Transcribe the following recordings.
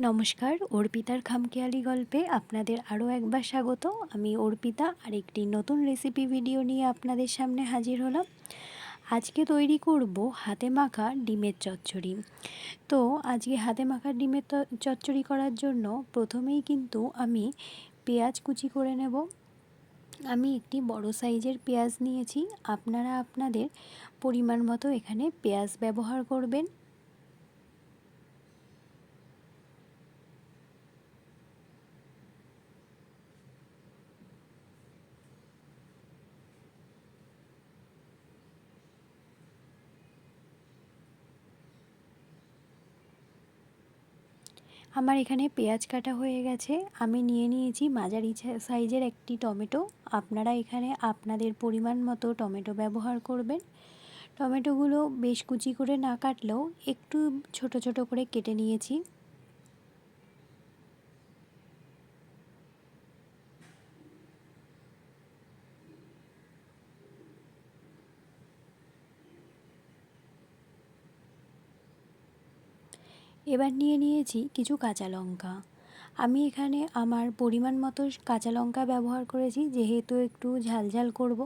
নমস্কার, অর্পিতার খামখেয়ালি গল্পে আপনাদের আরও একবার স্বাগত। আমি অর্পিতা, আর একটি নতুন রেসিপি ভিডিও নিয়ে আপনাদের সামনে হাজির হলাম। আজকে তৈরি করব হাতে মাখা ডিমের চচ্চড়ি। তো, আজকে হাতে মাখা ডিমের চচ্চড়ি করার জন্য প্রথমেই কিন্তু আমি পেঁয়াজ কুচি করে নেব। আমি একটি বড় সাইজের পেঁয়াজ নিয়েছি। আপনারা আপনাদের পরিমাণ মতো এখানে পেঁয়াজ ব্যবহার করবেন। আমার এখানে পেঁয়াজ কাটা হয়ে গেছে। আমি নিয়ে নিয়েছি মাঝারি সাইজের একটি টমেটো। আপনারা এখানে আপনাদের পরিমাণ মতো টমেটো ব্যবহার করবেন। টমেটোগুলো বেশ কুচি করে না কাটলেও একটু ছোট ছোট করে কেটে নিয়েছি। এবার নিয়ে নিয়েছি কিছু কাঁচা লঙ্কা। আমি এখানে আমার পরিমাণ মতো কাঁচা লঙ্কা ব্যবহার করেছি, যেহেতু একটু ঝালঝাল করব।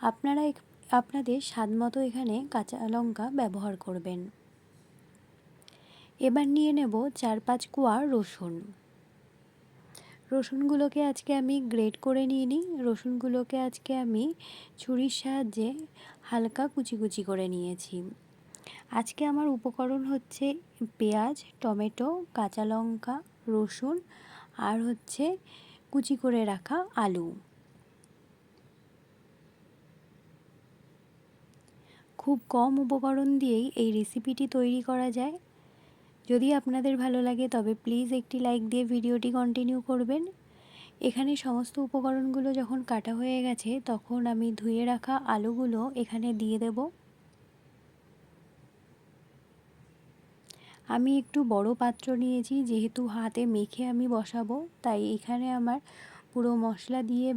আপনারা আপনাদের স্বাদ মতো এখানে কাঁচা লঙ্কা ব্যবহার করবেন। এবার নিয়ে নেব চার পাঁচ কোয়া রসুন। রসুনগুলোকে আজকে আমি গ্রেট করে নিয়ে নিই রসুনগুলোকে আজকে আমি ছুরির সাহায্যে হালকা কুচি কুচি করে নিয়েছি। আজকে আমার উপকরণ হচ্ছে পেঁয়াজ, টমেটো, কাঁচা লঙ্কা, রসুন আর হচ্ছে কুচি করে রাখা আলু। খুব কম উপকরণ দিয়েই এই রেসিপিটি তৈরি করা যায়। যদি আপনাদের ভালো লাগে তবে প্লিজ একটি লাইক দিয়ে ভিডিওটি কন্টিনিউ করবেন। এখানে সমস্ত উপকরণগুলো যখন কাটা হয়ে গেছে তখন আমি ধুয়ে রাখা আলুগুলো এখানে দিয়ে দেবো। আমি একটু বড় পাত্র নিয়েছি, যেহেতু হাতে মেখে আমি বসাবো, তাই এখানে আমার পুরো মশলা দিয়ে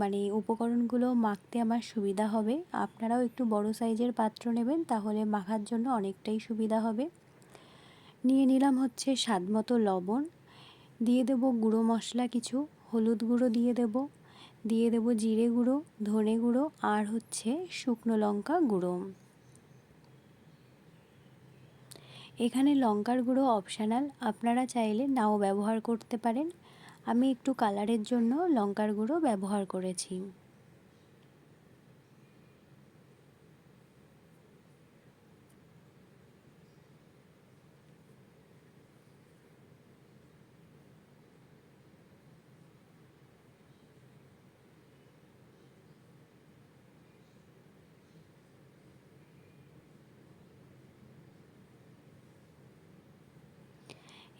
মানে উপকরণগুলো মাখতে আমার সুবিধা হবে। আপনারাও একটু বড় সাইজের পাত্র নেবেন, তাহলে মাখার জন্য অনেকটাই সুবিধা হবে। নিয়ে নিলাম হচ্ছে স্বাদ মতো লবণ। দিয়ে দেব গুঁড়ো মশলা কিছু, হলুদ গুঁড়ো দিয়ে দেব। দিয়ে দেব জিরে গুঁড়ো, ধনে গুঁড়ো, আর হচ্ছে শুকনো লঙ্কা গুঁড়ো। এখানে লঙ্কার গুঁড়ো অপশানাল আপনারা চাইলে নাও ব্যবহার করতে পারেন। আমি একটু কালারের জন্য লঙ্কার গুঁড়ো ব্যবহার করেছি।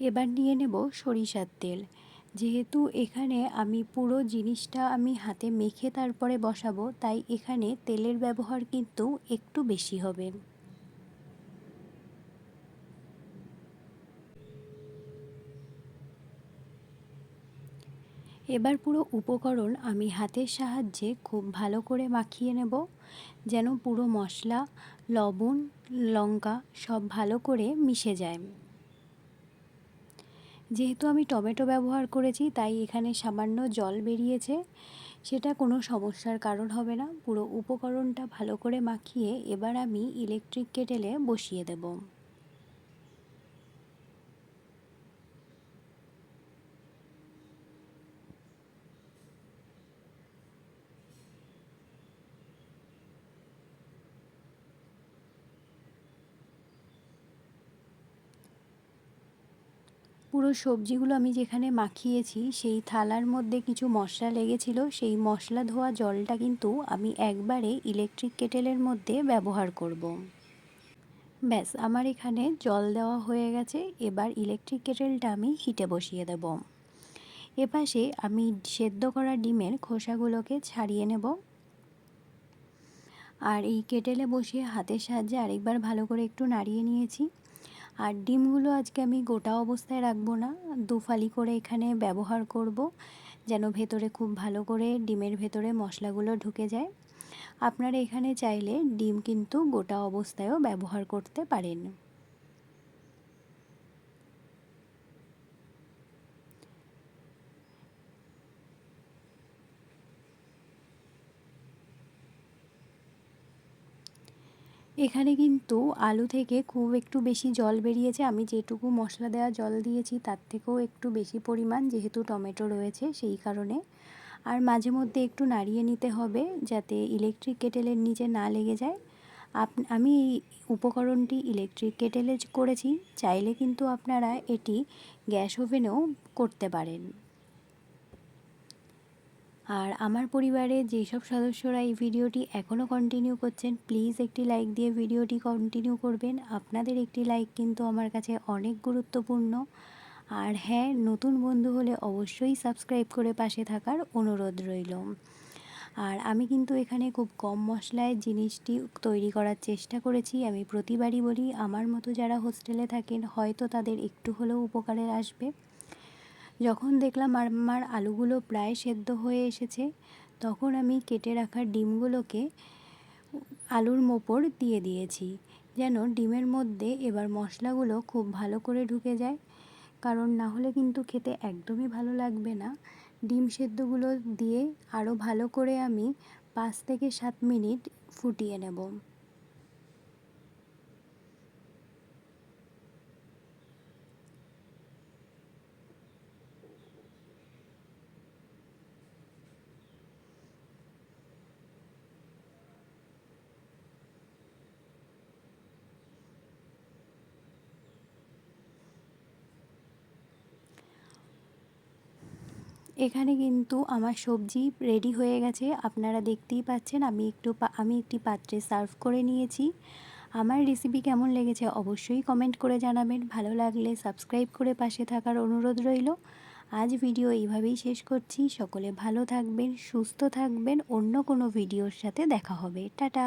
এবার নিয়ে নেব সরিষার তেল। যেহেতু এখানে আমি পুরো জিনিসটা আমি হাতে মেখে তারপরে বসাবো, তাই এখানে তেলের ব্যবহার কিন্তু একটু বেশি হবে। এবার পুরো উপকরণ আমি হাতের সাহায্যে খুব ভালো করে মাখিয়ে নেব, যেন পুরো মশলা, লবণ, লঙ্কা সব ভালো করে মিশে যায়। যেহেতু আমি টমেটো ব্যবহার করেছি, তাই এখানে সামান্য জল বেরিয়েছে। সেটা কোনো সমস্যার কারণ হবে না। পুরো উপকরণটা ভালো করে মাখিয়ে এবার আমি ইলেকট্রিক কেটেলে বসিয়ে দেবো। পুরো সবজিগুলো আমি যেখানে মাখিয়েছি, সেই থালার মধ্যে কিছু মশলা লেগেছিল। সেই মশলা ধোয়া জলটা কিন্তু আমি একবারে ইলেকট্রিক কেটেলের মধ্যে ব্যবহার করব। ব্যাস, আমার এখানে জল দেওয়া হয়ে গেছে। এবার ইলেকট্রিক কেটেলটা আমি হিটে বসিয়ে দেব। এপাশে আমি সেদ্ধ করা ডিমের খোসাগুলোকে ছাড়িয়ে নেব। আর এই কেটেলে বসিয়ে হাতের সাহায্যে আরেকবার ভালো করে একটু নাড়িয়ে নিয়েছি। আর ডিমগুলো আজকে আমি গোটা অবস্থায় রাখব না, দুফালি করে এখানে ব্যবহার করব, যেন ভেতরে খুব ভালো করে ডিমের ভেতরে মশলাগুলো ঢুকে যায়। আপনারা এখানে চাইলে ডিম কিন্তু গোটা অবস্থায়ও ব্যবহার করতে পারেন। এখানে কিন্তু আলু থেকে খুব একটু বেশি জল বেরিয়েছে। আমি যেটুকু মশলা দেওয়া জল দিয়েছি তার থেকেও একটু বেশি পরিমাণ যেহেতু টমেটো রয়েছে সেই কারণে। আর মাঝে মধ্যে একটু নাড়িয়ে নিতে হবে যাতে ইলেকট্রিক কেটেলের নিচে না লেগে যায়। আপ, আমি এই উপকরণটি ইলেকট্রিক কেটেলে করেছি। চাইলে কিন্তু আপনারা এটি গ্যাস ওভেনেও করতে পারেন। আর আমার পরিবারে যেসব সদস্যরা এই ভিডিওটি এখনও কন্টিনিউ করছেন প্লিজ একটি লাইক দিয়ে ভিডিওটি কন্টিনিউ করবেন। আপনাদের একটি লাইক কিন্তু আমার কাছে অনেক গুরুত্বপূর্ণ। আর হ্যাঁ নতুন বন্ধু হলে অবশ্যই সাবস্ক্রাইব করে পাশে থাকার অনুরোধ রইল। আর আমি কিন্তু এখানে খুব কম মশলায় জিনিসটি তৈরি করার চেষ্টা করেছি। আমি প্রতিবারই বলি, আমার মতো যারা হোস্টেলে থাকেন, হয়তো তাদের একটু হলেও উপকারে আসবে। যখন দেখলাম আমার আলুগুলো প্রায় সেদ্ধ হয়ে এসেছে, তখন আমি কেটে রাখা ডিমগুলোকে আলুর মোপর দিয়ে দিয়েছি, যেন ডিমের মধ্যে এবার মশলাগুলো খুব ভালো করে ঢুকে যায়। কারণ না হলে কিন্তু খেতে একদমই ভালো লাগবে না। ডিম সেদ্ধগুলো দিয়ে আরও ভালো করে আমি পাঁচ থেকে সাত মিনিট ফুটিয়ে নেব। এখানে কিন্তু আমার সবজি রেডি হয়ে গেছে। আপনারা দেখতেই পাচ্ছেন, আমি একটু আমি একটি পাত্রে সার্ভ করে নিয়েছি। আমার রেসিপি কেমন লেগেছে অবশ্যই কমেন্ট করে জানাবেন। ভালো লাগলে সাবস্ক্রাইব করে পাশে থাকার অনুরোধ রইল। আজ ভিডিও এইভাবেই শেষ করছি। সকলে ভালো থাকবেন, সুস্থ থাকবেন। অন্য কোনো ভিডিওর সাথে দেখা হবে। টাটা!